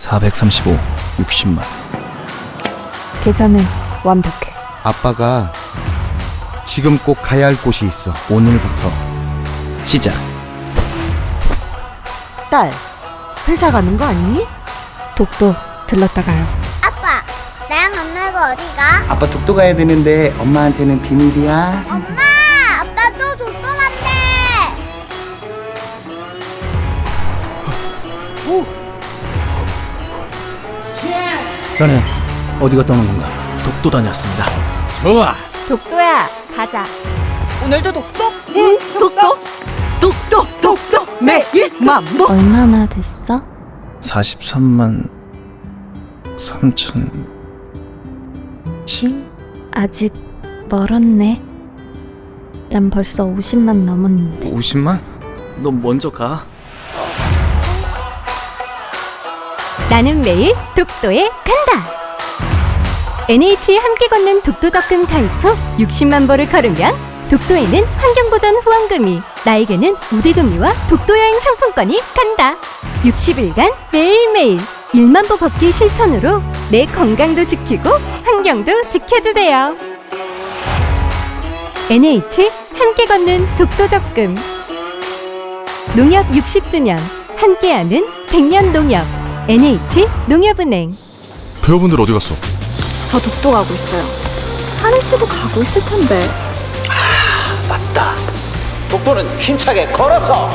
435 60만 계산은 완벽해. 아빠가 지금 꼭 가야 할 곳이 있어. 오늘부터 시작 딸, 회사 가는 거 아니니? 독도 들렀다 가요. 아빠, 나랑 만나고 어디 가? 아빠 독도 가야 되는데 엄마한테는 비밀이야. 엄마, 아빠 또 독도한대. 자네 어디 갔다 오는 건가? 독도 다녔습니다 좋아 독도야, 가자. 오늘도 독도? 응, 독도? 독도, 독도, 매일 만보. 얼마나 됐어? 43만 3천 칠? 아직 멀었네. 난 벌써 50만 넘었는데. 50만? 너 먼저 가 나는 매일 독도에 간다. NH 함께 걷는 독도 적금 가입 후 60만 보를 걸으면 독도에는 환경보전 후원금이 나에게는 우대금리와 독도 여행 상품권이 간다. 60일간 매일매일 1만 보 걷기 실천으로 내 건강도 지키고 환경도 지켜주세요. NH 함께 걷는 독도 적금 농협 60주년 함께하는 100년 농협 NH 농협은행 배우분들 어디 갔어? 저 독도 가고 있어요. 하늘 씨도 가고 있을 텐데. 독도는 힘차게 걸어서